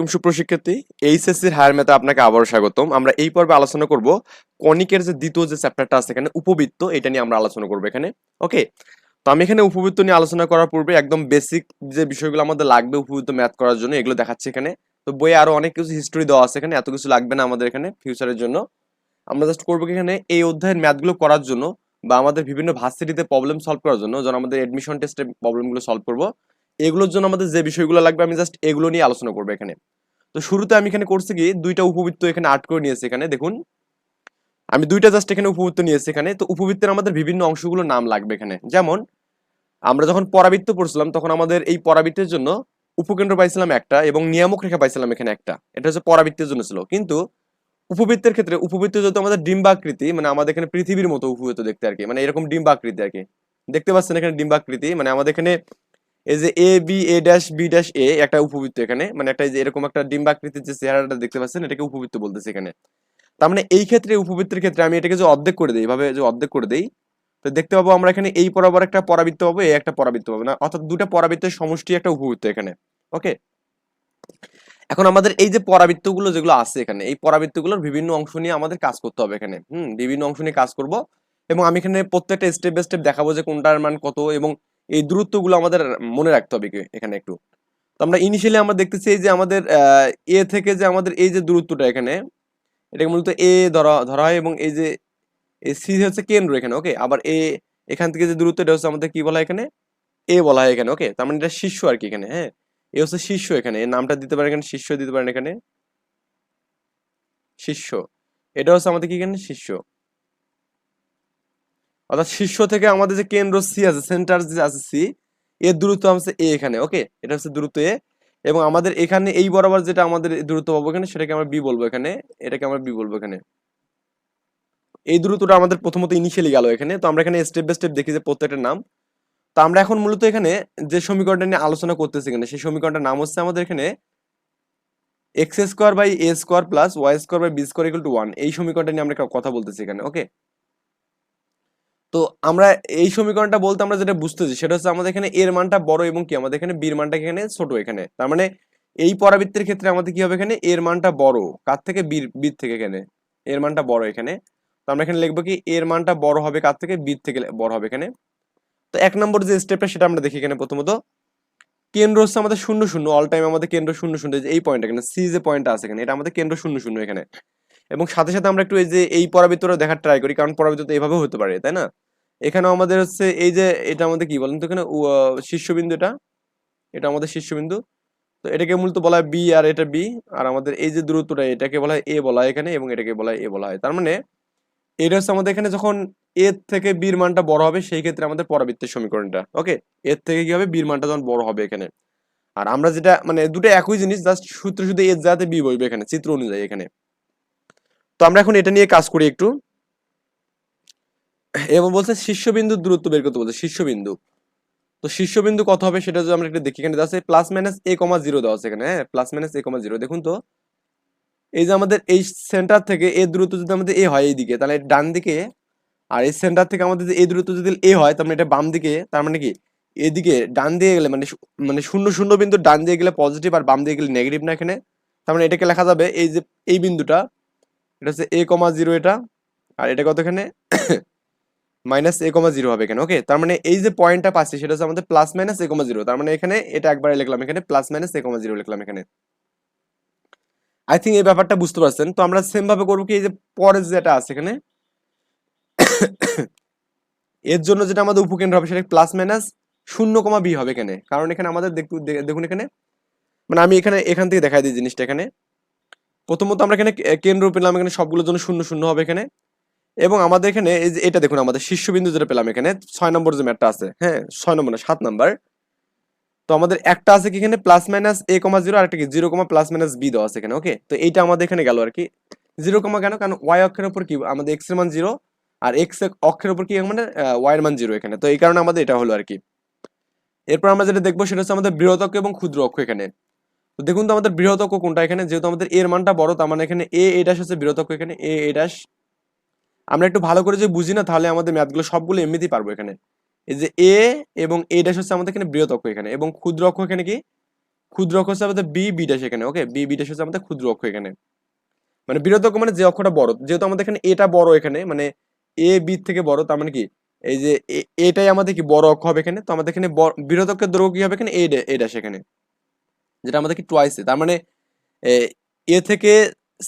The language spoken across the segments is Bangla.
আলাইকুম সুপ্রশিক্ষার্থী এইচএসসির হায়ার ম্যাথে আপনাকে আবারও স্বাগতম। আমরা এই পর্বে আলোচনা করব কনিকের যে দ্বিতীয় যে চ্যাপ্টারটা আছে এখানে উপবৃত্ত, এটা নিয়ে আমরা আলোচনা করব এখানে। ওকে? তো আমি এখানে উপবৃত্ত নিয়ে আলোচনা করার পূর্বে একদম বেসিক যে বিষয়গুলো আমাদের লাগবে উপবৃত্ত ম্যাথ করার জন্য, এগুলো দেখাচ্ছি এখানে। তো বইয়ে আরও অনেক কিছু হিস্ট্রি দেওয়া আছে এখানে, এত কিছু লাগবে না আমাদের এখানে ফিউচারের জন্য। আমরা জাস্ট করব এখানে, এই অধ্যায়ের ম্যাথগুলো করার জন্য বা আমাদের বিভিন্ন ভার্সিটিতে প্রবলেম সলভ করার জন্য যখন আমাদের এডমিশন টেস্টে প্রবলেমগুলো সলভ করব। এগুলোর জন্য আমাদের যে বিষয়গুলো লাগবে আমি জাস্ট এগুলো নিয়ে আলোচনা করব এখানে। তো শুরুতে আমি এখানে করছি কি, দুইটা উপবৃত্ত এখানে আর্ট করে নিয়েছি এখানে, দেখুন। আমি দুইটা জাস্ট এখানে উপবৃত্ত নিয়েছি এখানে, তো উপবৃত্তের আমাদের বিভিন্ন অংশগুলো নাম লাগবে এখানে। যেমন, আমরা যখন পরাবৃত্ত পড়ছিলাম, তখন আমাদের এই পরাবৃত্তের জন্য উপকেন্দ্র পাইছিলাম একটা এবং নিয়ামক রেখা পাইছিলাম এখানে একটা। এটা হচ্ছে পরাবৃত্তের জন্য ছিল। কিন্তু উপবৃত্তের ক্ষেত্রে, উপবৃত্ত যেহেতু আমাদের ডিম্বাকৃতি মানে আমাদের এখানে পৃথিবীর মতো উপবৃত্ত দেখতে আর কি মানে এরকম ডিম্বাকৃতি আর কি। দেখতে পাচ্ছেন এখানে ডিম্বাকৃতি মানে আমাদের এখানে এই যে A B A dash B dash A একটা উপবৃত্ত এখানে। মানে একটা এরকম একটা ডিম্বাকৃতির যে চেহারাটা দেখতে পাচ্ছেন, এটাকে উপবৃত্ত বলতেছে এখানে। তার মানে এই ক্ষেত্রে উপবৃত্তের ক্ষেত্রে আমি এটাকে যে অর্ধেক করে দিই, এভাবে যে অর্ধেক করে দেই, তো দেখতে পাবো আমরা এখানে এই বরাবর একটা পরাবৃত্ত পাবো, এই একটা পরাবৃত্ত পাবো না। অর্থাৎ দুটা পরাবৃত্তের সমষ্টি একটা উপবৃত্ত এখানে। ওকে এখন আমাদের এই যে পরাবৃত্তগুলো যেগুলো আছে এখানে, এই পরাবৃত্তগুলোর বিভিন্ন অংশ নিয়ে আমাদের কাজ করতে হবে এখানে। হুম, বিভিন্ন অংশ নিয়ে কাজ করব এবং আমি এখানে প্রত্যেকটা স্টেপ বাই স্টেপ দেখাবো যে কোনটার মান কত এবং এই দূরত্বগুলো আমাদের মনে রাখতে হবে এখানে একটু। তো আমরা ইনিশিয়ালি আমরা দেখতেছি এই যে আমাদের এ থেকে যে আমাদের এই যে দূরত্বটা এখানে, এটাকে মূলত এ ধরা ধরা হয় এবং এই যে সি হচ্ছে কেন্দ্র এখানে ওকে আবার এ এখান থেকে যে দূরত্ব, এটা হচ্ছে আমাদের কি বলা হয় এখানে? এ বলা হয় এখানে ওকে তার মানে এটা শীর্ষ আর কি এখানে হ্যাঁ? এ হচ্ছে শীর্ষ এখানে, এর নামটা দিতে পারেন এখানে, শীর্ষ দিতে পারেন এখানে। শীর্ষ। এটা হচ্ছে আমাদের কি এখানে? শীর্ষ। অর্থাৎ শীর্ষ থেকে আমাদের যে কেন্দ্র সি আছে সেন্টার যে আছে সি এর দূরত্ব হচ্ছে এ এখানে ওকে এটা হচ্ছে দূরত্ব এ এবং আমাদের এখানে এই বরাবর যেটা আমাদের দূরত্ব পাবো এখানে, সেটাকে আমরা বি বলব এখানে, এটাকে আমরা বি বলব এখানে। এই দূরত্বটা আমাদের প্রথমত ইনিশিয়ালি গেল এখানে, তো আমরা এখানে স্টেপ বাই স্টেপ দেখি যে প্রত্যেকটার নাম। তো আমরা এখন মূলত এখানে যে সমীকরণটা নিয়ে আলোচনা করতেছি এখানে, সেই সমীকরণটার নাম হচ্ছে আমাদের এখানে X square by A square plus Y square by B square equal to one এই সমীকরণটা নিয়ে আমরা কথা বলতেছি এখানে ওকে তো আমরা এই সমীকরণটা বলতে আমরা যেটা বুঝতেছি সেটা হচ্ছে আমাদের এখানে এর মানটা বড় এবং কি? আমাদের এখানে বীর মানটা এখানে ছোট এখানে। তার মানে এই পরাবৃত্তের ক্ষেত্রে আমাদের কি হবে এখানে? এর মানটা বড়। কার থেকে? বীর বীর থেকে এখানে। এর মানটা বড় এখানে। তো আমরা এখানে লিখব কি? এর মানটা বড় হবে কার থেকে? বীর থেকে বড় হবে এখানে। তো এক নম্বর যে স্টেপটা সেটা আমরা দেখি এখানে প্রথমত। কেন্দ্র হচ্ছে আমাদের শূন্য শূন্য অল টাইম আমাদের কেন্দ্র শূন্য শূন্য, এই পয়েন্ট এখানে সি যে পয়েন্টটা আছে এখানে, এটা আমাদের কেন্দ্র শূন্য শূন্য এখানে। এবং সাথে সাথে আমরা একটু এই যে, এই পরাবৃত্তটা দেখার ট্রাই করি, কারণ পরাবৃত্ত তো এইভাবে হতে পারে, তাই না? এখানেও আমাদের হচ্ছে এই যে, এটা আমাদের কি বলেন তো এখানে? শীর্ষবিন্দু এটা। এটা আমাদের শীর্ষবিন্দু। তো এটাকে মূলত বলা হয় বি আর এটা বি আর আমাদের এই যে দূরত্বটা, এটাকে বলা হয় এ বলা হয় এখানে এবং এটাকে বলা হয় এ বলা হয়। তার মানে এটা হচ্ছে আমাদের এখানে যখন এর থেকে বীর মানটা বড় হবে, সেই ক্ষেত্রে আমাদের পরাবৃত্তের সমীকরণটা ওকে এর থেকে কি হবে? বীর মানটা যখন বড় হবে এখানে। আর আমরা যেটা মানে দুটো একই জিনিস জাস্ট সূত্র শুধু এর যাতে বি বসবে এখানে, চিত্র অনুযায়ী এখানে। তো আমরা এখন এটা নিয়ে কাজ করি একটু। এবং বলছে শীর্ষবিন্দুর দূরত্ব বের করতে বলছে, শীর্ষবিন্দু। তো শীর্ষবিন্দু কত হবে সেটা যদি আমরা একটু দেখি, এখানে আছে plus minus A comma zero দেওয়া আছে এখানে হ্যাঁ? Plus minus A comma zero দেখুন তো, এই যে আমাদের এই সেন্টার থেকে এ দূরত্ব যদি আমাদের এ হয় এইদিকে, তাহলে ডান দিকে, আর এই সেন্টার থেকে আমাদের এই দূরত্ব যদি এ হয়, তার মানে এটা বাম দিকে, তার মানে কি? এদিকে ডান দিয়ে গেলে মানে মানে শূন্য শূন্য বিন্দু ডান দিয়ে গেলে পজিটিভ আর বাম দিয়ে গেলে নেগেটিভ না এখানে। তার মানে এটাকে লেখা যাবে এই যে, এই বিন্দুটা এটা হচ্ছে এ কমা জিরো এটা। আর এটা কত এখানে মাইনাস এ কমা জিরো হবে এখানে ওকে তার মানে এই যে পয়েন্টটা পাচ্ছি, সেটা হচ্ছে আমাদের plus minus A comma zero তার মানে এখানে এটা একবারে লিখলাম এখানে plus minus A comma zero লিখলাম এখানে। আই থিঙ্ক এই ব্যাপারটা বুঝতে পারছেন। তো আমরা সেম ভাবে করব কি, এই যে পরের যেটা আছে এখানে, এর জন্য যেটা আমাদের উপকেন্দ্র হবে, সেটা প্লাস মাইনাস শূন্য কমা বি হবে এখানে। কারণ এখানে আমাদের দেখুন এখানে। মানে আমি এখানে, এখান থেকে দেখাই দিই জিনিসটা এখানে। প্রথমত আমরা এখানে কেন্দ্র পেলাম এখানে সবগুলোর জন্য শূন্য শূন্য হবে এখানে। এবং আমাদের এখানে এই যে এটা দেখুন, আমাদের শীর্ষবিন্দু যেটা পেলাম এখানে, ছয় নম্বর যে ম্যাটটা আছে হ্যাঁ ছয় নম্বর না, সাত নম্বর। তো আমাদের একটা আছে কি এখানে plus minus A comma zero আর একটা কি zero comma plus minus B দেওয়া আছে এখানে ওকে তো এইটা আমাদের এখানে গেল আর কি। জিরো কমা কেন? কারণ ওয়াই অক্ষের উপর কি, আমাদের এক্সের মান জিরো আর এক্স অক্ষের উপর কি মানে ওয়াই মান জিরো এখানে। তো এই কারণে আমাদের এটা হলো আর কি। এরপর আমরা যেটা দেখব, সেটা হচ্ছে আমাদের বৃহৎ অক্ষ এবং ক্ষুদ্র অক্ষ এখানে। তো দেখুন তো আমাদের বৃহৎ কোনটা? এখানে যেহেতু আমাদের এর মানটা বড়, তার মানে এখানে এ এ ড্যাশ হচ্ছে বৃহৎ এখানে এ এ ড্যাশ আমরা একটু ভালো করে যদি বুঝি না, তাহলে আমাদের ম্যাথগুলো সবগুলো এমনিতেই পারব এখানে। এই যে এ এবং এ ড্যাশ হচ্ছে আমাদের এখানে বৃহৎ অক্ষ এখানে এবং ক্ষুদ্র অক্ষ এখানে কি? ক্ষুদ্র অক্ষ হচ্ছে আমাদের বি বিটা এখানে ওকে বি বিটা হচ্ছে আমাদের ক্ষুদ্র অক্ষ এখানে। মানে বৃহৎ অক্ষ মানে যে অক্ষটা বড়, যেহেতু আমাদের এখানে এটা বড় এখানে মানে এ, বি থেকে বড়, তার মানে কি? এই যে এটাই আমাদের কি বড় অক্ষ হবে এখানে, তো আমাদের এখানে অক্ষের দৈর্ঘ্য কি হবে এখানে? এ এটা সেখানে যেটা আমাদের কি টুয়াইসে তার মানে এ থেকে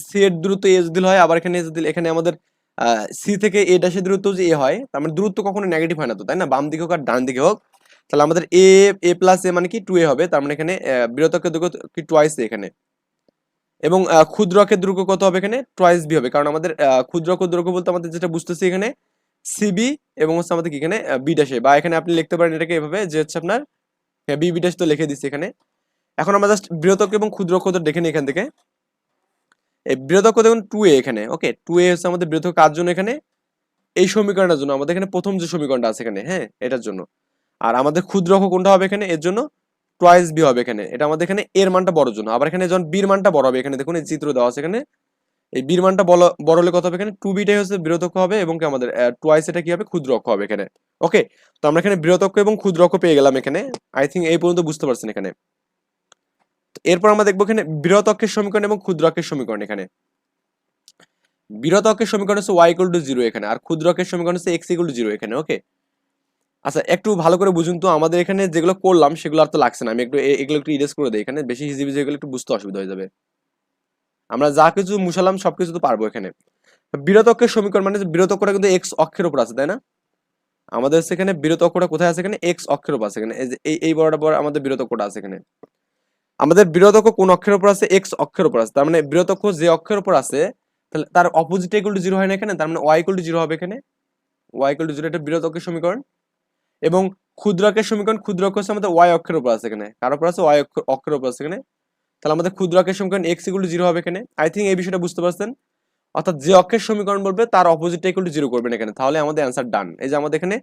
সি এর দূরত্ব এ যদি হয় আবার এখানে যদি এখানে আমাদের সি থেকে এ ড্যাশের দূরত্ব যে এ হয় তার মানে দূরত্ব কখনো নেগেটিভ হয় না তো তাই না? বাম দিকে হোক আর ডান দিকে হোক তাহলে আমাদের এ এ প্লাস এ মানে কি টু এ হবে তার মানে এখানে বৃহৎ দৈর্ঘ্য কি টুয়াইস এখানে। এবং আহ, ক্ষুদ্র অক্ষের দৈর্ঘ্য কত হবে এখানে? টুয়াইস বি হবে কারণ আমাদের আহ, ক্ষুদ্র অক্ষের দৈর্ঘ্য বলতে আমাদের যেটা বুঝতেছি এখানে সিবি এবং হচ্ছে আমাদের কি এখানে বি ড্যাশে বা এখানে আপনি লিখতে পারেন এটাকে এভাবে যে হচ্ছে আপনার বি বি ড্যাশ তো লিখে দিচ্ছি এখানে। এখন আমরা জাস্ট বৃহৎ অক্ষ এবং ক্ষুদ্র অক্ষ দেখে নিই এখান থেকে। এই বৃহৎ অক্ষ দেখুন টু এ এখানে ওকে টু এ হচ্ছে আমাদের বৃহৎ কার জন্য এখানে? এই সমীকরণের জন্য, আমাদের এখানে প্রথম যে সমীকরণটা আছে এখানে হ্যাঁ? এটার জন্য। আর আমাদের ক্ষুদ্র অক্ষ কোনটা হবে এখানে? এর জন্য টয়েস বি হবে এখানে। এটা আমাদের এখানে এর মানটা বড় জন্য। আবার এখানে যখন বির মানটা বড় হবে, এখানে দেখুন এই চিত্র দেওয়া আছে এখানে। এই বির মানটা বড় হলে কত হবে এখানে? টু বিটাই হচ্ছে বৃহৎ অক্ষ হবে এবং আমাদের টুয়াইস এটা কি হবে? ক্ষুদ্র অক্ষ হবে এখানে। ওকে তো আমরা এখানে বৃহৎ অক্ষ এবং ক্ষুদ্র অক্ষ পেয়ে গেলাম এখানে। আই থিঙ্ক এই পর্যন্ত বুঝতে পারছেন এখানে। এরপর আমরা দেখব এখানে বৃহৎ অক্ষের সমীকরণ এবং ক্ষুদ্র অক্ষের সমীকরণ এখানে। বৃহৎ অক্ষের সমীকরণ হচ্ছে ওয়াই ইকুয়াল টু জিরো এখানে, আর ক্ষুদ্র অক্ষের সমীকরণ হচ্ছে এক্স ইকুয়াল টু জিরো এখানে ওকে আচ্ছা একটু ভালো করে বুঝুন তো, আমাদের এখানে যেগুলো করলাম সেগুলো আর তো লাগছে না, আমি একটু এগুলো একটু ইরেজ করে দিই এখানে, বেশি হিজিবিজি এগুলো একটু বুঝতে অসুবিধা হয়ে যাবে। আমরা যা কিছু মুশালাম সবকিছু তো পারব এখানে। বৃহৎ অক্ষের সমীকরণ মানে বৃহৎ অক্ষটা কিন্তু এক্স অক্ষের উপর আছে, তাই না? আমাদের সেখানে বৃহৎ অক্ষটা কোথায় আছে এখানে? এক্স অক্ষের উপর আছে এখানে, এই এই বড়টা বড় আমাদের বৃহৎ অক্ষটা আছে এখানে। আমাদের অক্ষ কোন অক্ষের উপর আছে? এক্স অক্ষের উপর আছে। তার মানে অক্ষ যে অক্ষের উপর আছে, তাহলে তার অপোজিট ইকুয়াল টু জিরো হয় না এখানে, তার মানে ওয়াই ইকুয়াল টু জিরো হবে এখানে। ওয়াই ইকুয়াল টু জিরো এটা অক্ষের সমীকরণ। এবং ক্ষুদ্র অক্ষের সমীকরণ ক্ষুদ্র অক্ষ হচ্ছে আমাদের ওয়াই অক্ষের উপর আছে এখানে। কার উপর আছে? ওয়াই অক্ষের উপর আছে এখানে। তাহলে আমাদের ক্ষুদ্র অক্ষের সমীকরণ এক্স ইকুয়াল টু জিরো হবে এখানে। আই থিঙ্ক এই বিষয়টা বুঝতে পারছেন? অর্থাৎ যে অক্ষের সমীকরণ বলবে, তার অপোজিট ইকুয়াল টু জিরো করবেন এখানে। তাহলে আমাদের অ্যান্সার ডান এই যে আমাদের এখানে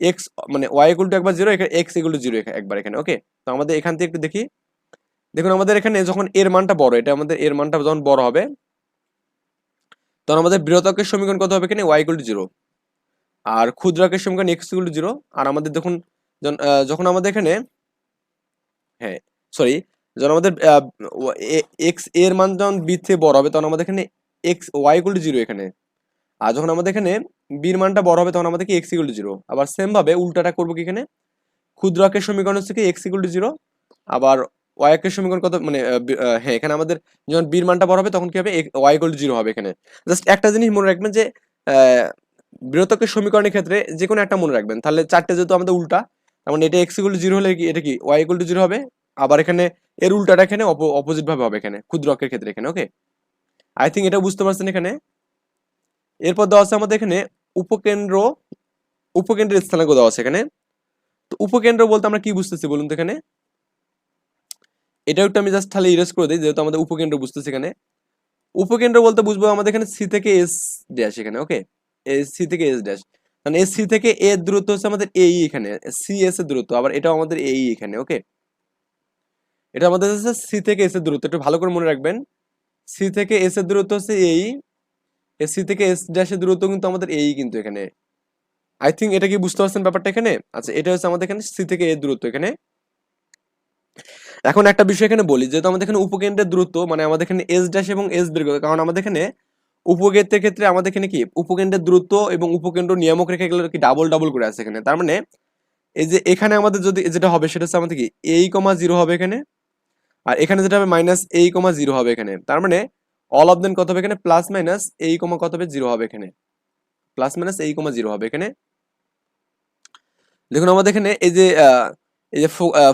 এক্স মানে ওয়াই ইকুয়াল টু একবার জিরো এখানে এক্স ইকুয়াল টু জিরো একবার এখানে ওকে তো আমাদের এখান থেকে একটু দেখি। দেখুন, আমাদের এখানে যখন এর মানটা বড়, এটা আমাদের এর মানটা যখন বড় হবে, তখন আমাদের বৃহৎকের সমীকরণ কত হবে এখানে? ওয়াই ইকুয়াল টু জিরো আর ক্ষুদ্রাকের সমীকরণ এক্স ইকুয়াল টু জিরো আর আমাদের দেখুন, যখন আমাদের এখানে হ্যাঁ সরি যখন আমাদের এক্সের মান যখন বি থেকে বড় হবে, তখন আমাদের এখানে X Y equal to zero এখানে। আর যখন আমাদের এখানে বির মানটা বড় হবে, তখন আমাদের কি এক্স ইকুয়াল টু জিরো আবার সেম ভাবে উল্টাটা করব কি এখানে? ক্ষুদ্রাকের সমীকরণ হচ্ছে কি এক্স ইকুয়াল টু জিরো আবার ওয়াই এর সমীকরণ কত মানে হ্যাঁ এখানে আমাদের যখন বির মানটা বড় হবে, তখন কি হবে? ওয়াই ইকুয়াল জিরো হবে এখানে। জাস্ট একটা জিনিস মনে রাখবেন যে বৃহত্তকের সমীকরণের ক্ষেত্রে যে কোনো একটা মনে রাখবেন। তাহলে চারটে যেহেতু আমাদের উল্টা, তার মানে এটা এক্স ইকুয়াল জিরো হলে কি, এটা কি ওয়াই টু জিরো হবে? আবার এখানে এর উল্টাটা এখানে অপোজিট ভাবে হবে এখানে ক্ষুদ্র অক্ষের ক্ষেত্রে এখানে ওকে আই থিঙ্ক এটা বুঝতে পারছেন এখানে? এরপর দেওয়া আছে আমাদের এখানে উপকেন্দ্র, উপকেন্দ্রের স্থানাঙ্ক দেওয়া আছে এখানে। তো উপকেন্দ্র বলতে আমরা কি বুঝতেছি বলুন তো এখানে? এটা একটু আমি জাস্ট তাহলে ইরেজ করে দিই, যেহেতু আমাদের উপকেন্দ্র বুঝতেছি এখানে। উপকেন্দ্র বলতে বুঝব আমাদের এখানে সি থেকে এস ড্যাশ এখানে ওকে সি থেকে এস ড্যাশ মানে এস সি থেকে এ এর দূরত্ব হচ্ছে আমাদের এই এখানে সি এস এর দূরত্ব, আবার এটাও আমাদের এই এখানে ওকে এটা আমাদের হচ্ছে সি থেকে এস এর দূরত্ব, একটু ভালো করে মনে রাখবেন। সি থেকে এস এর দূরত্ব হচ্ছে এই এস সি থেকে এস ড্যাশের দূরত্ব কিন্তু আমাদের এই কিন্তু এখানে। আই থিঙ্ক এটা কি বুঝতে পারছেন ব্যাপারটা এখানে? আচ্ছা এটা হচ্ছে আমাদের এখানে সি থেকে এর দূরত্ব এখানে। এখন একটা বিষয় এখানে বলি, যেহেতু আমাদের এখানে উপকেন্দ্রের দূরত্ব মানে আমাদের এখানে এস ড্যাশ এবং এস করতে কারণ আমাদের এখানে উপকেন্দ্রের ক্ষেত্রে আমাদের এখানে কি, উপকেন্দ্রের দূরত্ব এবং উপকেন্দ্র নিয়ামক রেখে গেলে কি ডাবল ডাবল করে আছে এখানে। তার মানে এই যে এখানে আমাদের যদি যেটা হবে, সেটা হচ্ছে আমাদের কি এই কমা জিরো হবে এখানে, আর এখানে যেটা হবে মাইনাস এই কমা জিরো হবে এখানে। তার মানে অল অফ দেন কত হবে এখানে? প্লাস মাইনাস এই কমা কত হবে? জিরো হবে এখানে। প্লাস মাইনাস এই কমা জিরো হবে এখানে। দেখুন আমাদের এখানে এই যে এই যে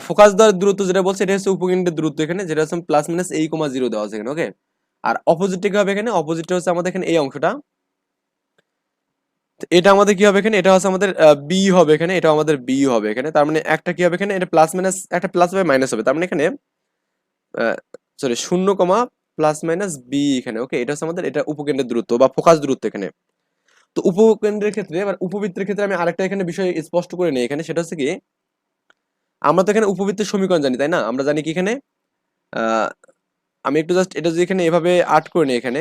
ফোকাস দেওয়ার দূরত্ব যেটা বলছে, এটা হচ্ছে উপকেন্দ্রের দূরত্ব এখানে, যেটা হচ্ছে প্লাস মাইনাস এই কমা জিরো দেওয়া আছে এখানে ওকে আর অপোজিটটা কি হবে এখানে? অপোজিটটা হচ্ছে আমাদের এখানে এই অংশটা। এটা আমাদের কি হবে এখানে? এটা হচ্ছে আমাদের বি হবে এখানে এটা আমাদের বি হবে এখানে। তার মানে একটা কি হবে এখানে? এটা প্লাস মাইনাস একটা প্লাস হবে মাইনাস হবে। তার মানে এখানে সরি শূন্য কমা প্লাস মাইনাস বি এখানে ওকে এটা হচ্ছে আমাদের, এটা উপকেন্দ্রের দূরত্ব বা ফোকাস দূরত্ব এখানে। তো উপকেন্দ্রের ক্ষেত্রে, এবার উপবৃত্তের ক্ষেত্রে আমি আরেকটা এখানে বিষয় স্পষ্ট করে নিই এখানে, সেটা হচ্ছে কি আমরা তো এখানে উপবৃত্তের সমীকরণ জানি, তাই না? আমরা জানি কি এখানে? আমি একটু জাস্ট এটা যদি এখানে এভাবে আর্ট করে নিই এখানে।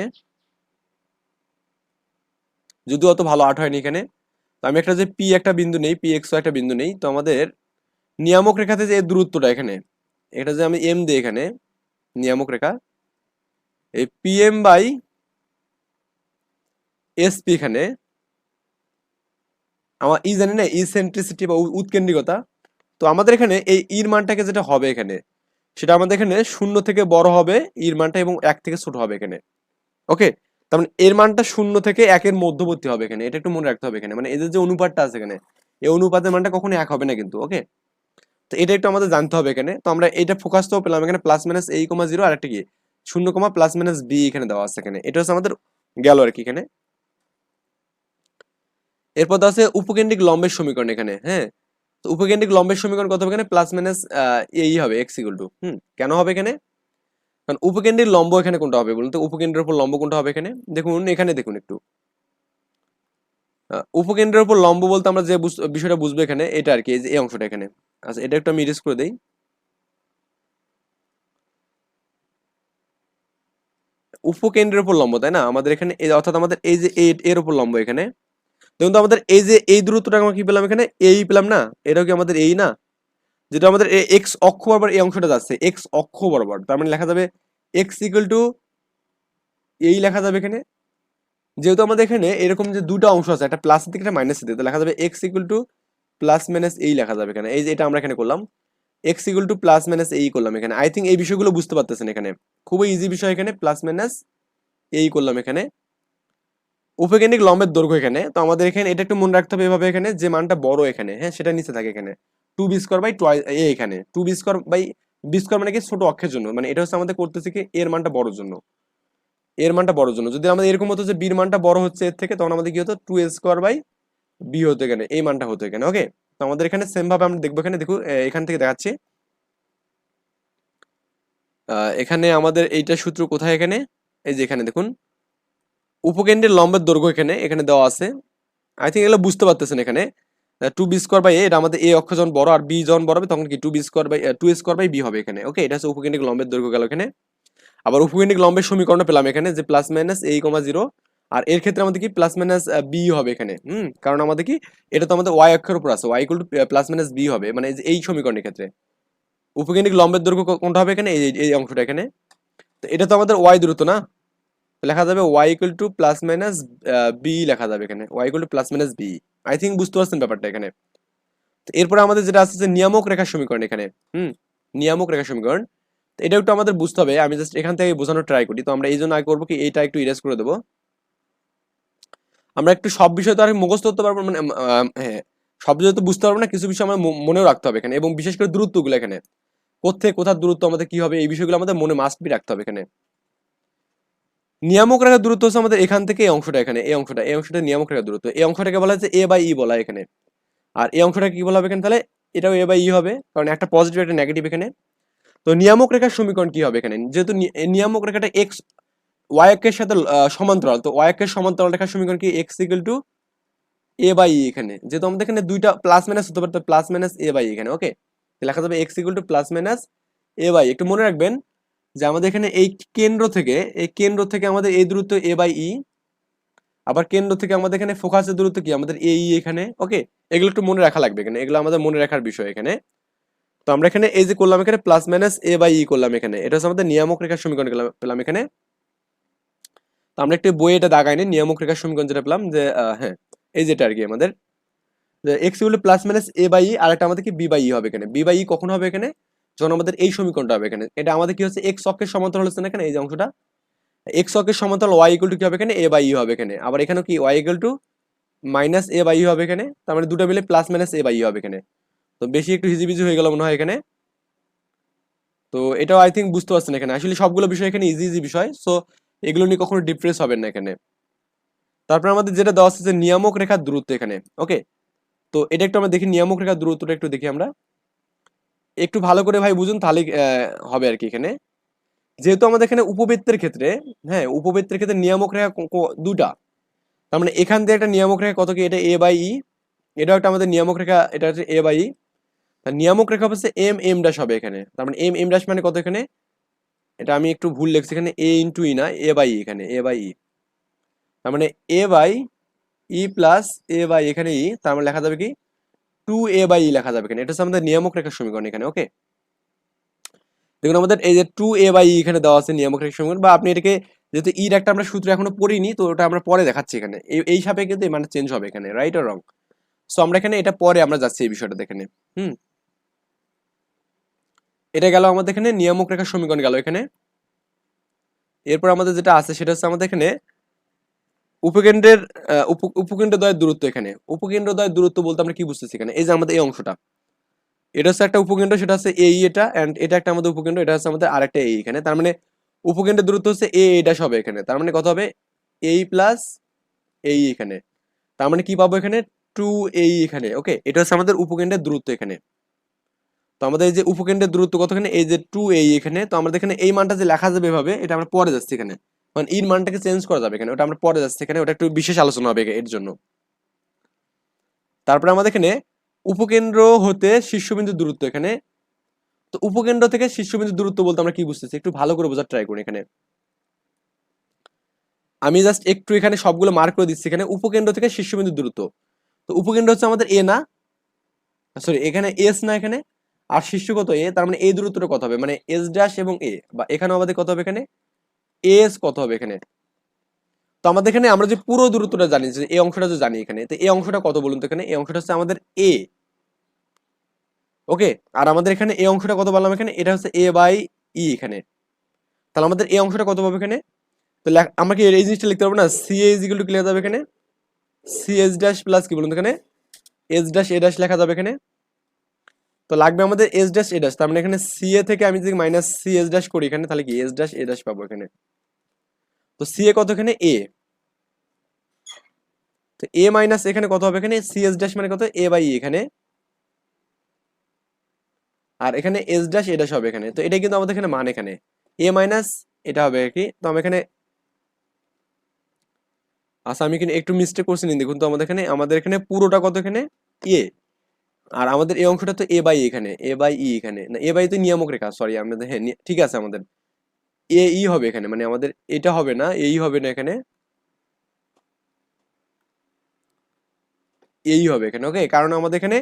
যদিও অত ভালো আর্ট হয়নি এখানে। তো আমি একটা যে পি একটা বিন্দু নেই পি এক্স একটা বিন্দু নেই, তো আমাদের নিয়ামক রেখাতে যে দূরত্বটা এখানে, এটা যে আমি এম দিই এখানে, নিয়ামক রেখা, এই পি এম বাই এসপি এখানে, আমার ই জানি না ই সেন্ট্রিসিটি বা উৎকেন্দ্রিকতা তো আমাদের এখানে এই ইর মানটাকে যেটা হবে এখানে, সেটা আমাদের এখানে শূন্য থেকে বড় হবে ইর মানটা এবং এক থেকে ছোট হবে এখানে। ওকে? তার মানে এর মানটা শূন্য থেকে একের মধ্যবর্তী হবে এখানে। এটা একটু মনে রাখতে হবে এখানে। মানে এদের যে অনুপাতটা আছে এখানে, এই অনুপাতের মানটা কখনো এক হবে না কিন্তু, ওকে? তো এটা একটু আমাদের জানতে হবে এখানে। তো আমরা এটা ফোকাস তো পেলাম এখানে প্লাস মাইনাস এই কমা জিরো আর একটা কি? শূন্য কমা প্লাস মাইনাস বি এখানে দেওয়া আছে এখানে। এটা হচ্ছে আমাদের গেল আর কি এখানে। এরপর দেওয়া আছে উপকেন্দ্রিক লম্বের সমীকরণ এখানে হ্যাঁ? তো উপকেন্দ্রিক লম্বের সমীকরণ কত হবে এখানে? প্লাস মাইনাস এই হবে এক্স ইকুয়াল টু হুম? কেন হবে এখানে? কারণ উপকেন্দ্রিক লম্ব এখানে কোনটা হবে বলুন তো? উপকেন্দ্রের উপর লম্ব কোনটা হবে এখানে? দেখুন এখানে দেখুন একটু। উপকেন্দ্রের উপর লম্ব বলতে আমরা যে বিষয়টা বুঝব এখানে, এটা আর কি, এই অংশটা এখানে। আচ্ছা এটা একটু আমি ইরেজ করে দেই। উপকেন্দ্রের উপর লম্ব, তাই না? আমাদের এখানে অর্থাৎ আমাদের এই যে এর উপর লম্ব এখানে। দেখুন তো আমাদের এই যে, এই দূরত্বটা আমরা কি পেলাম এখানে? এই পেলাম না? এটাও কি আমাদের এই না? যেটা আমাদের এক্স অক্ষ বরাবর এই অংশটা যাচ্ছে এক্স অক্ষ বরাবর। তার মানে লেখা যাবে এক্স ইকুয়াল টু এই লেখা যাবে এখানে। যেহেতু আমাদের এখানে এরকম যে দুটো অংশ আছে, একটা প্লাস দিকে, একটা মাইনাস দিকে লেখা যাবে X equal to plus minus এই লেখা যাবে এখানে। এই যে এটা আমরা এখানে করলাম। X equal to plus minus এই করলাম এখানে। আই থিঙ্ক এই বিষয়গুলো বুঝতে পারতেছেন এখানে। খুবই ইজি বিষয় এখানে প্লাস মাইনাস এই করলাম এখানে। উপকেন্দ্রিক লম্বের দৈর্ঘ্য এখানে, তো আমাদের এখানে এটা একটু মনে রাখতে হবে এভাবে এখানে যে মানটা বড় এখানে হ্যাঁ সেটা নিচে থাকে এখানে। টু বি স্কোয়ার বাই টোয়াই এ এখানে। Two B square by B square মানে কি ছোট অক্ষের জন্য মানে এটা হচ্ছে আমাদের করতেছে কি এর মানটা বড় জন্য। এর মানটা বড় জন্য। যদি আমাদের এরকম হতো যে বির মানটা বড় হচ্ছে এর থেকে, তখন আমাদের কি হতো? Two A square by B হতো এখানে, এই মানটা হতো এখানে ওকে তো আমাদের এখানে সেম ভাবে আমরা দেখব এখানে, দেখো এখান থেকে দেখাচ্ছি। এখানে আমাদের এইটা সূত্র কোথায় এখানে? এই যে এখানে দেখুন। উপকেন্দ্রের লম্বের দৈর্ঘ্য এখানে এখানে দেওয়া আছে। আই থিঙ্ক এগুলো বুঝতে পারতেছেন এখানে। Two B square by A এটা আমাদের এ অক্ষ যখন বড় আর বি যখন বড় হবে, তখন কি two B square by two square by B হবে এখানে। ওকে এটা হচ্ছে উপকেন্দ্রিক লম্বের দৈর্ঘ্য গেল এখানে। আবার উপকেন্দ্রিক লম্বের সমীকরণ পেলাম এখানে, যে প্লাস মাইনাস এই কমা জিরো আর এর ক্ষেত্রে আমাদের কি প্লাস মাইনাস বি হবে এখানে। হুম, কারণ আমাদের কি, এটা তো আমাদের ওয়াই অক্ষের উপর আছে Y equal to plus minus B হবে। মানে এই সমীকরণের ক্ষেত্রে। উপকেন্দ্রিক লম্বের দৈর্ঘ্য কোনটা হবে এখানে? এই অংশটা এখানে। তো এটা তো আমাদের ওয়াই দূরত্ব না? লেখা যাবে Y equal to plus minus B লেখা যাবে এখানে। Y equal to plus minus B I think বুঝতে পারছেন ব্যাপারটা এখানে। এরপরে আমাদের যেটা আছে যে নিয়ামক রেখার সমীকরণ এখানে। হুম, নিয়ামক রেখার সমীকরণ। এটা একটু আমাদের বুঝতে হবে। আমি জাস্ট এখান থেকে বোঝানোর ট্রাই করি। তো আমরা এই জন্য আগে করব কি, এইটা একটু ইরেজ করে দেবো। আমরা একটু সব বিষয় তো আর মুখস্থ করতে পারব মানে হ্যাঁ সব বিষয় তো বুঝতে পারব না, কিছু বিষয় আমরা মনেও রাখতে হবে এখানে। এবং বিশেষ করে দূরত্বগুলো এখানে। কোথেকে কোথার দূরত্ব আমাদের কি হবে, এই বিষয়গুলো আমাদের মনে মাস্ট বি রাখতে হবে এখানে। নিয়ামক রেখার দূরত্ব হচ্ছে আমাদের এখান থেকে এই অংশটা এখানে, এই অংশটা এই অংশটা নিয়ামক রেখার দূরত্ব। এই অংশটাকে বলা হচ্ছে এ বাই ই বলা এখানে। আর এই অংশটা কি বলা হবে এখানে? তাহলে এটাও এ বাই ই হবে, কারণ একটা পজিটিভ একটা নেগেটিভ এখানে। তো নিয়ামক রেখার সমীকরণ কি হবে এখানে? যেহেতু নিয়ামক রেখাটা এক্স ওয়াই এর সাথে সমান্তরাল, তো ওয়াই এর সমান্তরাল রেখার সমীকরণ কি? X equal to A by E এখানে। যেহেতু আমাদের এখানে দুইটা প্লাস মাইনাস হতে পারে, তো প্লাস মাইনাস এ বাই এখানে ওকে লেখা যাবে X equal to plus minus A by একটু মনে রাখবেন যে আমাদের এখানে এই কেন্দ্র থেকে, এই কেন্দ্র থেকে আমাদের এই দূরত্ব এ বাই ই আবার কেন্দ্র থেকে আমাদের এখানে ফোকাসের দূরত্ব কি? আমাদের এ ই এখানে ওকে এগুলো একটু মনে রাখা লাগবে এখানে, এগুলো আমাদের মনে রাখার বিষয় এখানে। তো আমরা এখানে এই যে করলাম এখানে plus minus A by E করলাম এখানে, এটা হচ্ছে আমাদের নিয়ামক রেখার সমীকরণ পেলাম- এখানে। তো আমরা একটু বইয়ে এটা দাগাইনি নিয়ামক রেখার সমীকরণ যেটা পেলাম, যে হ্যাঁ এই যেটা আর কি আমাদের। X equal plus minus A by E আর একটা আমাদের কি বি বাই ই হবে এখানে বি বাই ই কখন হবে এখানে? যখন আমাদের এই সমীকরণটা হবে এখানে। এটা আমাদের কি হচ্ছে? এক্স অক্ষের সমান্তরাল হচ্ছে না এখানে? এই যে অংশটা। এক্স অক্ষের সমান্তরাল ওয়াই ইকুয়াল টু কি হবে এখানে? এ বাই ই হবে এখানে। আবার এখানে কি? Y equal to minus A by E হবে এখানে। তার মানে দুটো মিলে plus minus A by E হবে এখানে। তো বেশি একটু হিজিবিজি হয়ে গেল মনে হয় এখানে। তো এটাও আই থিঙ্ক বুঝতে পারছেন এখানে। আসলে সবগুলো বিষয় এখানে ইজি ইজি বিষয়। সো এগুলো নিয়ে কখনো ডিপ্রেস হবেন না এখানে। তারপর আমাদের যেটা দেওয়া আছে যে নিয়ামক রেখার দূরত্ব এখানে। ওকে তো এটা একটু আমরা দেখি। নিয়ামক রেখার দূরত্বটা একটু দেখি আমরা। একটু ভালো করে ভাই বুঝুন তাহলে হবে আর কি এখানে। যেহেতু আমাদের এখানে উপবৃত্তের ক্ষেত্রে হ্যাঁ উপবৃত্তের ক্ষেত্রে নিয়ামক রেখা দুটা তার মানে এখান থেকে একটা নিয়ামক রেখা কত কি? এটা এ বাই ই এটাও একটা আমাদের নিয়ামক রেখা, এটা হচ্ছে এ বাই ই তার নিয়ামক রেখা হচ্ছে এম এম ড্যাশ হবে এখানে। তার মানে এম এম ড্যাশ মানে কত এখানে? এটা আমি একটু ভুল লিখছি, এখানে এ ইন্টু ই না এ বাই ই এখানে এ বাই ই তার মানে A by E plus A by এখানে ই তার মানে লেখা যাবে কি? টু এ বাই ই লেখা যাবে এটা হচ্ছে আমাদের নিয়ামক রেখার সমীকরণ এখানে ওকে দেখুন, আমাদের এই যে টু এ বাই এখানে দেওয়া আছে নিয়ামক রেখার সমীকরণ, বা আপনি এটাকে যেহেতু ইর একটা আমরা সূত্র এখনও পড়িনি, তো ওটা আমরা পরে দেখাচ্ছি এখানে। এই সাপে কিন্তু মানে চেঞ্জ হবে এখানে রাইট আর রং সো আমরা এখানে এটা পরে আমরা যাচ্ছি এই বিষয়টা এখানে হুম? এটা গেল আমাদের এখানে নিয়ামক রেখার সমীকরণ গেল এখানে। এরপর আমাদের যেটা আছে সেটা হচ্ছে আমাদের এখানে উপকেন্দ্রের উপকেন্দ্র দ্বয়ের দূরত্ব এখানে। উপকেন্দ্র দ্বয়ের দূরত্ব বলতে আমরা কি বুঝতেছি এখানে? এই যে আমাদের এই অংশটা। এটা হচ্ছে একটা উপকেন্দ্র, সেটা হচ্ছে এই এটা এন্ড এটা একটা আমাদের উপকেন্দ্র, এটা হচ্ছে আমাদের আরেকটা এই এখানে। তার মানে উপকেন্দ্রের দূরত্ব হচ্ছে এ এটা সব এখানে। তার মানে কত হবে? এই প্লাস এই এখানে। তার মানে কি পাবো এখানে? টু এই এখানে ওকে এটা হচ্ছে আমাদের উপকেন্দ্রের দূরত্ব এখানে। তো আমাদের এই যে উপকেন্দ্রের দূরত্ব কতখানে? এই যে টু এই এখানে। তো আমাদের এখানে এই মানটা যে লেখা যাবে এভাবে, এটা আমরা পরে যাচ্ছি এখানে। মানে এর মানটাকে চেঞ্জ করা যাবে এখানে। ওটা আমরা পরে যাচ্ছি এখানে। ওটা একটু বিশেষ আলোচনা হবে এর জন্য। তারপরে আমাদের এখানে উপকেন্দ্র হতে শীর্ষবিন্দুর দূরত্ব এখানে। তো উপকেন্দ্র থেকে শীর্ষবিন্দুর দূরত্ব বলতে আমরা কি বুঝতেছি? একটু ভালো করে বোঝার ট্রাই করি এখানে। আমি জাস্ট একটু এখানে সবগুলো মার্ক করে দিচ্ছি। এখানে উপকেন্দ্র থেকে শীর্ষবিন্দুর দূরত্ব। তো উপকেন্দ্র হচ্ছে আমাদের এ না? সরি এখানে এস না এখানে? আর শীর্ষ কত এ তার মানে এই দূরত্বটা কত হবে? মানে এস ড্যাশ এবং এ বা এখানে আমাদের কত হবে এখানে? এস কত হবে এখানে? তো আমাদের এখানে আমরা যে পুরো দূরত্বটা জানি, যে এই অংশটা যে জানি এখানে, তো এই অংশটা কত বলুন তো এখানে? এই অংশটা হচ্ছে আমাদের এ ওকে আর আমাদের এখানে এই অংশটা কত বললাম এখানে? এটা হচ্ছে এ বাই ই এখানে। তাহলে আমাদের এই অংশটা কত পাবে এখানে? তো লেখ- আমরা কি এই জিনিসটা লিখতে পারব না? C A is equal to clear যাবে এখানে। সি এস ড্যাশ প্লাস কি বলুন তো এখানে? এস ড্যাশ এ ড্যাশ লেখা যাবে এখানে। তো লাগবে আমাদের এস ড্যাশ এ ড্যাশ তার মানে এখানে সি এ থেকে আমি যদি মাইনাস সি এস ড্যাশ করি এখানে, তাহলে কি? এস ড্যাশ এ ড্যাশ পাবো এখানে। তো সি এ কত এখানে এ তো এ মাইনাস এখানে কত হবে এখানে? সি এস ড্যাশ মানে কত? এ বাই এখানে। আর এখানে এস ড্যাশ এ ড্যাশ হবে এখানে। তো এটা কিন্তু আমাদের এখানে মান এখানে। এ মাইনাস এটা হবে কি? তো আমি এখানে আচ্ছা আমি এখানে একটু মিস্টেক করছি নি দেখুন তো আমাদের এখানে আমাদের এখানে পুরোটা কত এখানে? এ আর আমাদের এই অংশটা তো এ বাই এখানে। এ বাই ই এখানে। না এ বাই তো নিয়ামক রেখা। সরি আমাদের হ্যাঁ ঠিক আছে আমাদের। এ হবে এখানে মানে আমাদের এটা হবে না, এই হবে না এখানে। এই হবে এখানে ওকে কারণ আমাদের এখানে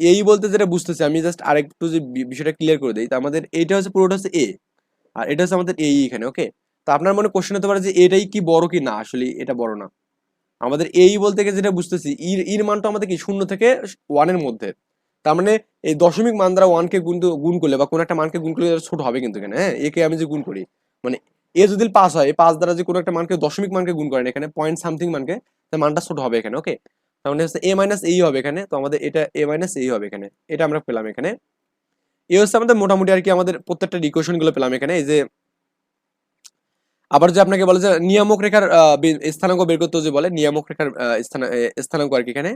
এই বলতে যেটা বুঝতেছি, আমি জাস্ট আরেকটু যে বিষয়টা ক্লিয়ার করে দিই, তো আমাদের এইটা হচ্ছে, পুরোটা হচ্ছে এ, আর এটা হচ্ছে আমাদের এই এখানে ওকে তো আপনার মনে কোশ্চেন হতে পারে যে এটাই কি বড় কি? না, আসলে এটা বড় না। আমাদের এই বলতে গিয়ে যেটা বুঝতেছি, ইর ইর মানটা আমাদের কি? শূন্য থেকে ওয়ানের মধ্যে। তার মানে এই দশমিক মান দ্বারা ওয়ানকে গুণ গুণ করলে বা কোনো একটা মানকে গুণ করলে ছোট হবে কিন্তু এখানে হ্যাঁ? একে আমি যে গুণ করি মানে এ যদি পাস হয় এই পাঁচ দ্বারা যে কোনো একটা মানকে দশমিক মানকে গুণ করেন এখানে পয়েন্ট সামথিং মানকে, তার মানটা ছোট হবে এখানে ওকে তার মানে হচ্ছে এ মাইনাস এই হবে এখানে, তো আমাদের এটা এ মাইনাস এই হবে এখানে, এটা আমরা পেলাম এখানে। এ হচ্ছে আমাদের মোটামুটি আর কি আমাদের প্রত্যেকটা ইকুয়েশনগুলো পেলাম এখানে, এই যে আবার যে আপনাকে বলে যে নিয়ামক রেখার স্থানাঙ্ক বের করতে যে বলে, নিয়ামক রেখার স্থানাঙ্ক আর কি এখানে।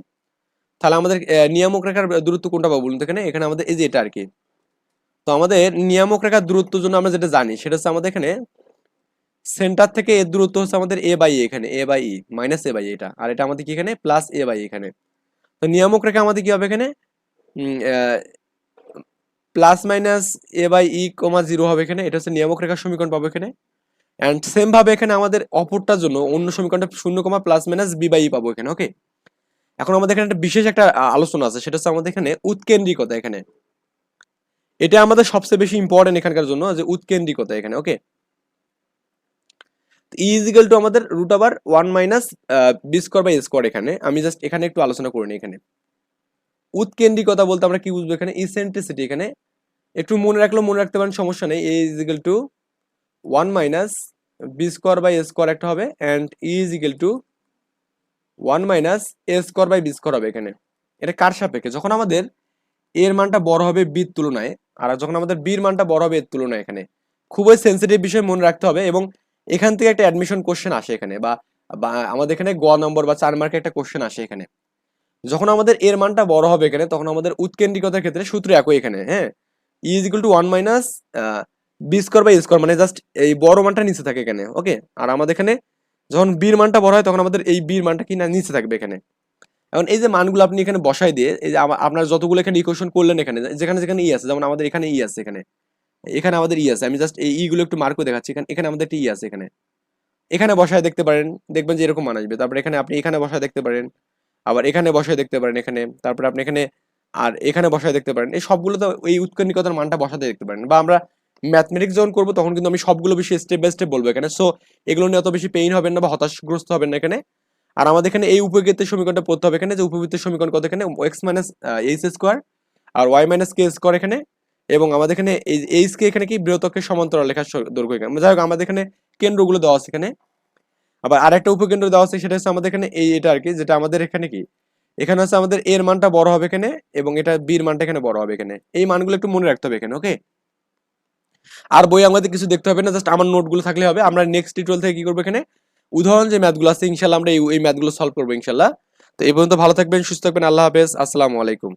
তাহলে আমাদের নিয়ামক রেখার দূরত্ব কোনটা পাবো বলুন এখানে? এখানে আমাদের এই যে এটা আর কি তো আমাদের নিয়ামক রেখার দূরত্বের জন্য আমরা যেটা জানি, সেটা হচ্ছে আমাদের এখানে সেন্টার থেকে এর দূরত্ব হচ্ছে আমাদের এ বাই এখানে A by E minus A by এটা। আর এটা আমাদের কি এখানে? প্লাস এ বাই এখানে। তো নিয়ামক রেখা আমাদের কি হবে এখানে? Plus minus A by E comma zero হবে এখানে। এটা হচ্ছে নিয়ামক রেখার সমীকরণ পাবো এখানে। অ্যান্ড সেম ভাবে এখানে আমাদের অপরটার জন্য অন্য সমীকরণটা শূন্য comma plus minus B by E পাবো এখানে ওকে এখন আমাদের এখানে একটা বিশেষ একটা আলোচনা আছে, সেটা হচ্ছে আমাদের এখানে উৎকেন্দ্রিকতা এখানে। এটা আমাদের সবচেয়ে বেশি ইম্পর্টেন্ট এখানকার জন্য, যে উৎকেন্দ্রিকতা এখানে ওকে ইজিক্যাল টু আমাদের রুট আবার one minus B square by square এখানে। আমি জাস্ট এখানে একটু আলোচনা করে নিই এখানে। উৎকেন্দ্রিকতা বলতে আমরা কি বুঝব এখানে? ইসেন্ট্রিসিটি এখানে। একটু মনে রাখলেও মনে রাখতে পারেন, সমস্যা নেই। A is equal to one minus B square by square একটা হবে and is equal to one minus A square by B square হবে এখানে। এটা কার সাপেক্ষে? যখন আমাদের এর মানটা বড় হবে বির তুলনায়, আর যখন আমাদের বির মানটা বড় হবে এর তুলনায় এখানে, খুবই সেন্সিটিভ বিষয় মনে রাখতে হবে এবং এখান থেকে একটা অ্যাডমিশন কোশ্চেন আসে এখানে বা আমাদের এখানে গ নম্বর বা চার মার্কের একটা কোশ্চেন আসে এখানে। যখন আমাদের এর মানটা বড় হবে এখানে, তখন আমাদের উৎকেন্দ্রিকতার ক্ষেত্রে সূত্র একই এখানে হ্যাঁ? Is equal to one minus B square by square মানে জাস্ট এই বড় মানটা নিচে থাকে এখানে ওকে আর আমাদের এখানে যখন বীর মানটা বড় হয়, তখন আমাদের এই বীর মানটা কি না নিচে থাকবে এখানে। এখন এই যে মানগুলো আপনি এখানে বসাই দিয়ে, এই যে আপনার যতগুলো এখানে ইকুয়েশন করলেন এখানে, যেখানে যেখানে ই আছে, যেমন আমাদের এখানে ই আছে এখানে। এখানে আমাদের ই আছে, আমি জাস্ট এই ই গুলো একটু মার্ক করে দেখাচ্ছি, এখানে এখানে আমাদের একটা ই আছে এখানে। এখানে বসায় দেখতে পারেন, দেখবেন যে এরকম মান আসবে। তারপরে এখানে আপনি এখানে বসায় দেখতে পারেন, আবার এখানে বসায় দেখতে পারেন এখানে, তারপরে আপনি এখানে আর এখানে বসায় দেখতে পারেন। এই সবগুলো তো এই উৎকর্ণিকতার মানটা বসাতে দেখতে পারেন। বা আমরা ম্যাথমেটিক্স যখন করব, তখন কিন্তু আমি সবগুলো বেশি স্টেপ বাই স্টেপ বলব এখানে। সো এগুলো নিয়ে অত বেশি পেইন হবেন না বা হতাশগ্রস্ত হবেন না এখানে। আর আমাদের এখানে এই উপবৃত্তের সমীকরণটা পড়তে হবে এখানে, যে উপবৃত্তের সমীকরণ কত এখানে? এক্স মাইনাস এইচ স্কোয়ার আর ওয়াই মাইনাস কে স্কোয়ার এখানে। এবং আমাদের এখানে এই এইচ কে এখানে কি? বৃহত্তকের সমান্তরাল লেখার দৈর্ঘ্য এখানে। যাই হোক, আমাদের এখানে কেন্দ্রগুলো দেওয়া আছে এখানে। আবার আরেকটা উপকেন্দ্র দেওয়া আছে, সেটা হচ্ছে আমাদের এখানে এই এটা আর কি, যেটা আমাদের এখানে কি? এখানে হচ্ছে আমাদের এর মানটা বড় হবে এখানে এবং এটা বির মানটা এখানে বড় হবে এখানে। এই মানগুলো একটু মনে রাখতে হবে এখানে ওকে আর বই আমাদের কিছু দেখতে হবে না জাস্ট আমার নোটগুলো থাকলে হবে। আমরা নেক্সট টিউটোরিয়াল থেকে কি করব এখানে? উদাহরণ যে ম্যাথগুলো আছে, ইনশাল্লাহ আমরা এই ম্যাথগুলো সলভ করব, ইনশাল্লাহ। তো এই পর্যন্ত ভালো থাকবেন, সুস্থ থাকবেন, আল্লাহ হাফেজ, আসসালামু আলাইকুম।